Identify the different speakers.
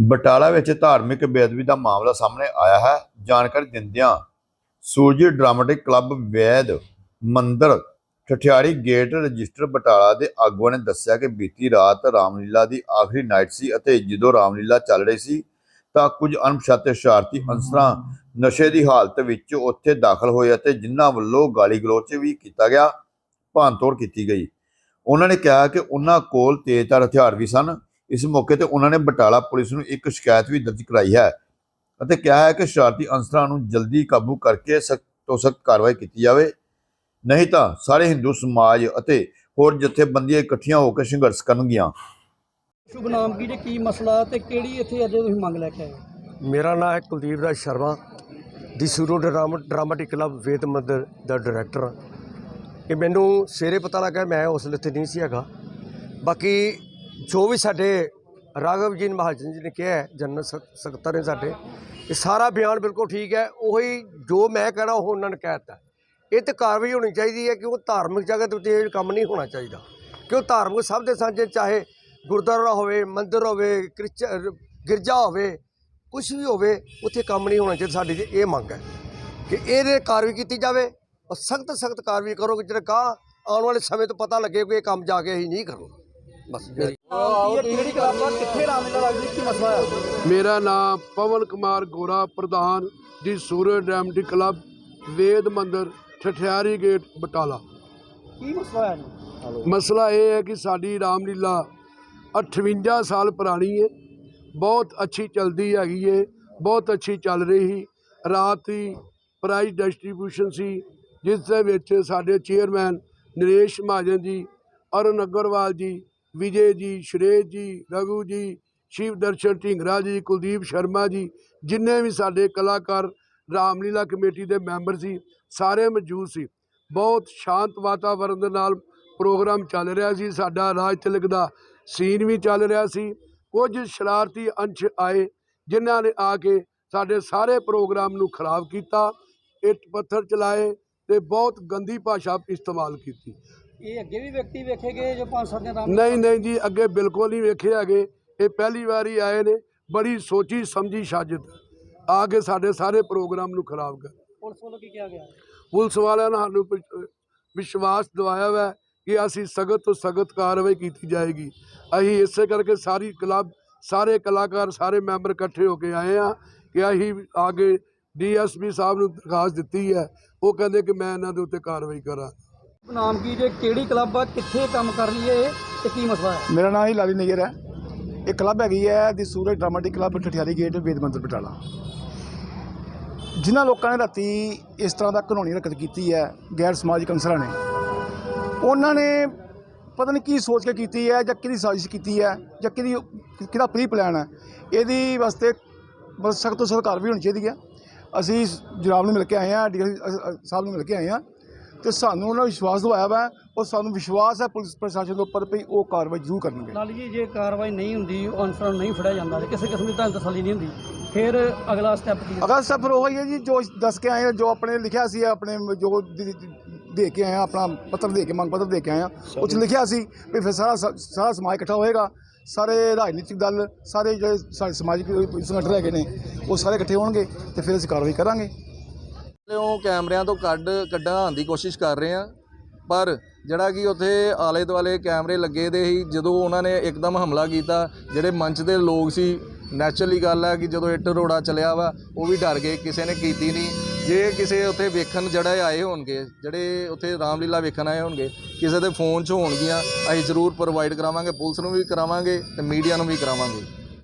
Speaker 1: ਬਟਾਲਾ ਵਿੱਚ ਧਾਰਮਿਕ ਬੇਅਦਬੀ ਦਾ ਮਾਮਲਾ ਸਾਹਮਣੇ ਆਇਆ ਹੈ। ਜਾਣਕਾਰੀ ਦਿੰਦਿਆਂ ਸੂਰਜੀ ਡਰਾਮੈਟਿਕ ਕਲੱਬ ਵੈਦ ਮੰਦਰ ਠਠਿਆਰੀ ਗੇਟ ਰਜਿਸਟਰ ਬਟਾਲਾ ਦੇ ਆਗੂਆਂ ਨੇ ਦੱਸਿਆ ਕਿ ਬੀਤੀ ਰਾਤ ਰਾਮਲੀਲਾ ਦੀ ਆਖਰੀ ਨਾਈਟ ਸੀ ਅਤੇ ਜਦੋਂ ਰਾਮਲੀਲਾ ਚੱਲ ਰਹੀ ਸੀ ਤਾਂ ਕੁਝ ਅਣਪਛਾਤੇ ਸ਼ਰਾਰਤੀ ਅਨਸਰਾਂ ਨਸ਼ੇ ਦੀ ਹਾਲਤ ਵਿੱਚ ਉੱਥੇ ਦਾਖਲ ਹੋਏ ਅਤੇ ਜਿਨ੍ਹਾਂ ਵੱਲੋਂ ਗਾਲੀ ਗਲੋਚ ਵੀ ਕੀਤਾ ਗਿਆ ਭੰਨਤੋੜ ਕੀਤੀ ਗਈ। ਉਹਨਾਂ ਨੇ ਕਿਹਾ ਕਿ ਉਹਨਾਂ ਕੋਲ ਤੇਜ਼ਧਾਰ ਹਥਿਆਰ ਵੀ ਸਨ ਇਸ ਮੌਕੇ ਤੇ ਉਹਨਾਂ ਨੇ ਬਟਾਲਾ ਪੁਲਿਸ ਨੂੰ ਇੱਕ ਸ਼ਿਕਾਇਤ ਵੀ ਦਰਜ ਕਰਾਈ ਹੈ ਅਤੇ ਕਿਹਾ ਹੈ ਕਿ ਸ਼ਰਾਰਤੀ ਅਨਸਰਾਂ ਨੂੰ ਜਲਦੀ ਕਾਬੂ ਕਰਕੇ ਸਖਤ ਤੋਂ ਸਖਤ ਕਾਰਵਾਈ ਕੀਤੀ ਜਾਵੇ। ਨਹੀਂ ਤਾਂ ਸਾਰੇ ਹਿੰਦੂ ਸਮਾਜ ਅਤੇ ਹੋਰ ਜਥੇਬੰਦੀਆਂ ਇਕੱਠੀਆਂ ਹੋ ਕੇ ਸੰਘਰਸ਼ ਕਰਨਗੀਆਂ।
Speaker 2: ਸ਼ੁਭ ਨਾਮ ਕੀ ਜੇ ਕੀ ਮਸਲਾ ਤੇ ਕਿਹੜੀ ਇੱਥੇ ਅੱਜ ਤੁਸੀਂ ਮੰਗ ਲੈ ਕੇ ਆਏ?
Speaker 3: ਮੇਰਾ ਨਾਮ ਹੈ ਕੁਲਦੀਪ ਰਾਜ ਸ਼ਰਮਾ। ਦੀ ਸੂਰੋ ਡਰਾਮ ਡਰਾਮਾਟਿਕ ਕਲੱਬ ਵੇਦ ਮੰਦਰ ਦਾ ਡਾਇਰੈਕਟਰ ਹਾਂ। ਇਹ ਮੈਨੂੰ ਸਵੇਰੇ ਪਤਾ ਲੱਗਾ ਮੈਂ ਉਸ ਵੇਲੇ ਇੱਥੇ ਨਹੀਂ ਸੀ ਹੈਗਾ। ਬਾਕੀ ਜੋ ਵੀ ਸਾਡੇ ਰਾਘਵ ਜੀ ਮਹਾਜਨ ਜੀ ਨੇ ਕਿਹਾ ਜਨਰਲ ਸਕੱਤਰ ਨੇ ਸਾਡੇ, ਇਹ ਸਾਰਾ ਬਿਆਨ ਬਿਲਕੁਲ ਠੀਕ ਹੈ। ਉਹੀ ਜੋ ਮੈਂ ਕਹਿਣਾ, ਉਹ ਉਹਨਾਂ ਨੇ ਕਹਿ ਦਿੱਤਾ। ਇਹ ਤੇ ਕਾਰਵਾਈ ਹੋਣੀ ਚਾਹੀਦੀ ਹੈ, ਕਿਉਂ ਧਾਰਮਿਕ ਜਗ੍ਹਾ ਤੇ ਉੱਤੇ ਇਹ ਕੰਮ ਨਹੀਂ ਹੋਣਾ ਚਾਹੀਦਾ। ਕਿਉਂ ਧਾਰਮਿਕ ਸਭ ਦੇ ਸਾਂਝੇ, ਚਾਹੇ ਗੁਰਦੁਆਰਾ ਹੋਵੇ, ਮੰਦਿਰ ਹੋਵੇ ਕ੍ਰਿਸਚਨ ਗਿਰਜਾ ਹੋਵੇ ਕੁਝ ਵੀ ਹੋਵੇ, ਉੱਥੇ ਕੰਮ ਨਹੀਂ ਹੋਣਾ ਚਾਹੀਦਾ। ਸਾਡੀ ਇਹ ਮੰਗ ਹੈ ਕਿ ਇਹਦੇ ਕਾਰਵਾਈ ਕੀਤੀ ਜਾਵੇ ਔਰ ਸਖਤ ਸਖਤ ਕਾਰਵਾਈ ਕਰੋ ਕਿ ਜਿਹੜਾ ਕਾ ਆਉਣ ਵਾਲੇ ਸਮੇਂ ਤੋਂ ਪਤਾ ਲੱਗੇ ਕਿ ਇਹ ਕੰਮ ਜਾ ਕੇ ਅਸੀਂ ਨਹੀਂ ਕਰਨਾ ਬਸ ਮੇਰੀ
Speaker 2: ਨਾਮ ਕੀ ਹੈ ਕਿਹੜੀ ਕਲਾਸ ਆ? ਕਿੱਥੇ ਰਾਮਲੀਲਾ ਲੱਗਦੀ ਕੀ ਮਸਲਾ ਹੈ
Speaker 4: ਮੇਰਾ ਨਾਮ ਪਵਨ ਕੁਮਾਰ ਗੋਰਾ ਪ੍ਰਧਾਨ ਦੀ ਸੂਰਜ ਡਰਾਮਟਿਕ ਕਲੱਬ ਵੇਦ ਮੰਦਰ ਠਠਿਆਰੀ ਗੇਟ ਬਟਾਲਾ।
Speaker 2: ਕੀ ਮਸਲਾ ਹੈ ਜੀ?
Speaker 4: ਮਸਲਾ ਇਹ ਹੈ ਕਿ ਸਾਡੀ ਰਾਮਲੀਲਾ 58 ਸਾਲ ਪੁਰਾਣੀ ਹੈ ਬਹੁਤ ਅੱਛੀ ਚਲਦੀ ਹੈਗੀ ਹੈ ਬਹੁਤ ਅੱਛੀ ਚੱਲ ਰਹੀ ਸੀ। ਰਾਤ ਦੀ ਪ੍ਰਾਈਜ਼ ਡਿਸਟ੍ਰੀਬਿਊਸ਼ਨ ਸੀ ਜਿਸ ਦੇ ਵਿੱਚ ਸਾਡੇ ਚੇਅਰਮੈਨ ਨਰੇਸ਼ ਮਹਾਜਨ ਜੀ ਅਰੁਣ ਅਗਰਵਾਲ ਜੀ ਵਿਜੇ ਜੀ, ਸ਼੍ਰੇਸ਼ ਜੀ, ਰਘੂ ਜੀ, ਸ਼ਿਵ ਦਰਸ਼ਨ, ਢਿੰਗਰਾ ਜੀ, ਕੁਲਦੀਪ ਸ਼ਰਮਾ ਜੀ, ਜਿੰਨੇ ਵੀ ਸਾਡੇ ਕਲਾਕਾਰ, ਰਾਮਲੀਲਾ ਕਮੇਟੀ ਦੇ ਮੈਂਬਰ ਸੀ, ਸਾਰੇ ਮੌਜੂਦ ਸੀ। ਬਹੁਤ ਸ਼ਾਂਤ ਵਾਤਾਵਰਨ ਦੇ ਨਾਲ ਪ੍ਰੋਗਰਾਮ ਚੱਲ ਰਿਹਾ ਸੀ। ਸਾਡਾ ਰਾਜ ਤਿਲਕ ਦਾ ਸੀਨ ਵੀ ਚੱਲ ਰਿਹਾ ਸੀ। ਕੁਝ ਸ਼ਰਾਰਤੀ ਅੰਸ਼ ਆਏ, ਜਿਨ੍ਹਾਂ ਨੇ ਆ ਕੇ ਸਾਡੇ ਸਾਰੇ ਪ੍ਰੋਗਰਾਮ ਨੂੰ ਖਰਾਬ ਕੀਤਾ, ਇੱਟ ਪੱਥਰ ਚਲਾਏ ਤੇ ਬਹੁਤ ਗੰਦੀ ਭਾਸ਼ਾ ਇਸਤੇਮਾਲ ਕੀਤੀ।
Speaker 2: ਇਹ ਅੱਗੇ ਵੀ ਵਿਅਕਤੀ ਵੇਖੇ ਗਏ ਜੋ ਪੰਜ ਸੱਤ ਦਿਨ ਰਾਮ
Speaker 4: ਨਹੀਂ ਨਹੀਂ ਜੀ ਅੱਗੇ ਬਿਲਕੁਲ ਨਹੀਂ ਵੇਖੇ ਹੈਗੇ। ਇਹ ਪਹਿਲੀ ਵਾਰੀ ਆਏ ਨੇ ਬੜੀ ਸੋਚੀ ਸਮਝੀ ਸਾਜ਼ਤ ਆ ਕੇ ਸਾਡੇ ਸਾਰੇ ਪ੍ਰੋਗਰਾਮ ਨੂੰ ਖਰਾਬ ਕਰ।
Speaker 2: ਪੁਲਿਸ ਵੱਲੋਂ ਕੀ ਕਿਹਾ ਗਿਆ?
Speaker 4: ਪੁਲਿਸ ਵਾਲਿਆਂ ਨੇ ਸਾਨੂੰ ਵਿਸ਼- ਵਿਸ਼ਵਾਸ ਦਿਵਾਇਆ ਹੋਇਆ ਹੈ ਕਿ ਅਸੀਂ ਸਖਤ ਤੋਂ ਸਖਤ ਕਾਰਵਾਈ ਕੀਤੀ ਜਾਏਗੀ। ਅਸੀਂ ਇਸੇ ਕਰਕੇ ਸਾਰੀ ਕਲੱਬ ਸਾਰੇ ਕਲਾਕਾਰ ਸਾਰੇ ਮੈਂਬਰ ਇਕੱਠੇ ਹੋ ਕੇ ਆਏ ਆ ਕਿ ਅਸੀਂ ਆਗੇ ਡੀਐਸਪੀ ਸਾਹਿਬ ਨੂੰ ਦਰਖਾਸਤ ਦਿੱਤੀ ਹੈ। ਉਹ ਕਹਿੰਦੇ ਕਿ ਮੈਂ ਇਹਨਾਂ ਦੇ ਉੱਤੇ ਕਾਰਵਾਈ ਕਰਾਂ
Speaker 2: ਨਾਮ ਕੀ ਜੇ, ਕਿਹੜੀ ਕਲੱਬ ਆ, ਕਿੱਥੇ ਕੰਮ ਕਰ ਰਹੀ ਹੈ ਇਹ ਤੇ ਕੀ ਮਸਲਾ ਹੈ?
Speaker 5: ਮੇਰਾ ਨਾਮ ਹੀ ਲਾਲੀ ਨਈਅਰ ਹੈ। ਇਹ ਕਲੱਬ ਹੈਗੀ ਹੈ ਦੀ ਸੂਰਜ ਡਰਾਮਾਟਿਕ ਕਲੱਬ ਠਠਿਆਰੀ ਗੇਟ, ਵੇਦ ਮੰਦਰ ਬਟਾਲਾ। ਜਿਨ੍ਹਾਂ ਲੋਕਾਂ ਨੇ ਰਾਤੀ ਇਸ ਤਰ੍ਹਾਂ ਦਾ ਕਾਨੂੰਨੀ ਹਰਕਤ ਕੀਤੀ ਹੈ, ਗੈਰ ਸਮਾਜਿਕ ਅੰਸਰਾਂ ਨੇ, ਉਹਨਾਂ ਨੇ ਪਤਾ ਨਹੀਂ ਕੀ ਸੋਚ ਕੇ ਕੀਤੀ ਹੈ ਜਾਂ ਕਿਹਦੀ ਸਾਜ਼ਿਸ਼ ਕੀਤੀ ਹੈ ਜਾਂ ਕਿਹਦੀ ਕਿਹਦਾ ਪ੍ਰੀ ਪਲਾਨ ਹੈ। ਇਹਦੀ ਵਾਸਤੇ ਬਸ ਸਖਤ ਤੋਂ ਸਖਤ ਕਾਰਵਾਈ ਹੋਣੀ ਚਾਹੀਦੀ ਹੈ। ਅਸੀਂ ਜਨਾਬ ਨੂੰ ਮਿਲ ਕੇ ਆਏ ਹਾਂ ਡੀ ਸਾਹਿਬ ਨੂੰ ਮਿਲ ਕੇ ਆਏ ਹਾਂ। ਤੇ ਸਾਨੂੰ ਉਹਨਾਂ ਨੇ ਵਿਸ਼ਵਾਸ ਦਿਵਾਇਆ ਵਾ ਔਰ ਸਾਨੂੰ ਵਿਸ਼ਵਾਸ ਹੈ ਪੁਲਿਸ ਪ੍ਰਸ਼ਾਸਨ ਦੇ ਉੱਪਰ ਵੀ ਉਹ ਕਾਰਵਾਈ ਜ਼ਰੂਰ ਕਰਨਗੇ।
Speaker 2: ਲਾਲੀ ਜੀ ਜੇ ਕਾਰਵਾਈ ਨਹੀਂ ਹੁੰਦੀ ਉਹ ਅਨਸਰਾਂ ਨਹੀਂ ਫੜਿਆ ਜਾਂਦਾ ਤੇ ਕਿਸੇ ਕਿਸਮ ਦੀ ਤੁਹਾਨੂੰ ਤਸੱਲੀ ਨਹੀਂ ਹੁੰਦੀ ਫਿਰ ਅਗਲਾ ਸਟੈਪ ਕੀ ਹੈ?
Speaker 5: ਅਗਰ ਸਫਰ ਉਹ ਹੀ ਹੈ ਜੀ ਜੋ ਦੱਸ ਕੇ ਆਏ ਹਾਂ, ਜੋ ਆਪਣੇ ਲਿਖਿਆ ਸੀ ਆਪਣੇ ਜੋ ਦੇ- ਦੇ ਕੇ ਆਏ ਹਾਂ, ਆਪਣਾ ਪੱਤਰ ਦੇ ਕੇ ਮੰਗ ਪੱਤਰ ਦੇ ਕੇ ਆਏ ਹਾਂ ਉਹ 'ਚ ਲਿਖਿਆ ਸੀ ਵੀ ਫਿਰ ਸਾਰਾ ਸ- ਸਾਰਾ ਸਮਾਜ ਇਕੱਠਾ ਹੋਏਗਾ ਸਾਰੇ ਰਾਜਨੀਤਿਕ ਦਲ ਸਾਰੇ ਜਿਹੜੇ ਸਾਡੇ ਸਮਾਜਿਕ ਸੰਗਠਨ ਹੈਗੇ ਨੇ ਉਹ ਸਾਰੇ ਇਕੱਠੇ ਹੋਣਗੇ ਤੇ ਫਿਰ ਅਸੀਂ ਕਾਰਵਾਈ ਕਰਾਂਗੇ।
Speaker 6: ਉਹ ਕੈਮਰਿਆਂ ਤੋਂ ਕੱਢ ਕੱਢਣ ਦੀ ਕੋਸ਼ਿਸ਼ ਕਰ ਰਹੇ ਆ। ਪਰ ਜਿਹੜਾ ਕਿ ਉੱਥੇ ਆਲੇ ਦੁਆਲੇ ਕੈਮਰੇ ਲੱਗੇ ਦੇ ਸੀ, ਜਦੋਂ ਉਹਨਾਂ ਨੇ ਇੱਕਦਮ ਹਮਲਾ ਕੀਤਾ, ਜਿਹੜੇ ਮੰਚ ਦੇ ਲੋਕ ਸੀ ਨੈਚੁਰਲੀ ਗੱਲ ਆ ਕਿ ਜਦੋਂ ਇੱਟ ਰੋੜਾ ਚਲਿਆ ਵਾ, ਉਹ ਵੀ ਡਰ ਗਏ, ਕਿਸੇ ਨੇ ਕੀਤੀ ਨਹੀਂ। ਜੇ ਕਿਸੇ ਉੱਥੇ ਵੇਖਣ ਜਿਹੜੇ ਆਏ ਹੋਣਗੇ, ਜਿਹੜੇ ਉੱਥੇ ਰਾਮਲੀਲਾ ਵੇਖਣ ਆਏ ਹੋਣਗੇ, ਕਿਸੇ ਦੇ ਫੋਨ 'ਚ ਹੋਣਗੀਆਂ, ਅਸੀਂ ਜ਼ਰੂਰ ਪ੍ਰੋਵਾਈਡ ਕਰਾਵਾਂਗੇ, ਪੁਲਿਸ ਨੂੰ ਵੀ ਕਰਾਵਾਂਗੇ ਤੇ ਮੀਡੀਆ ਨੂੰ ਵੀ ਕਰਾਵਾਂਗੇ।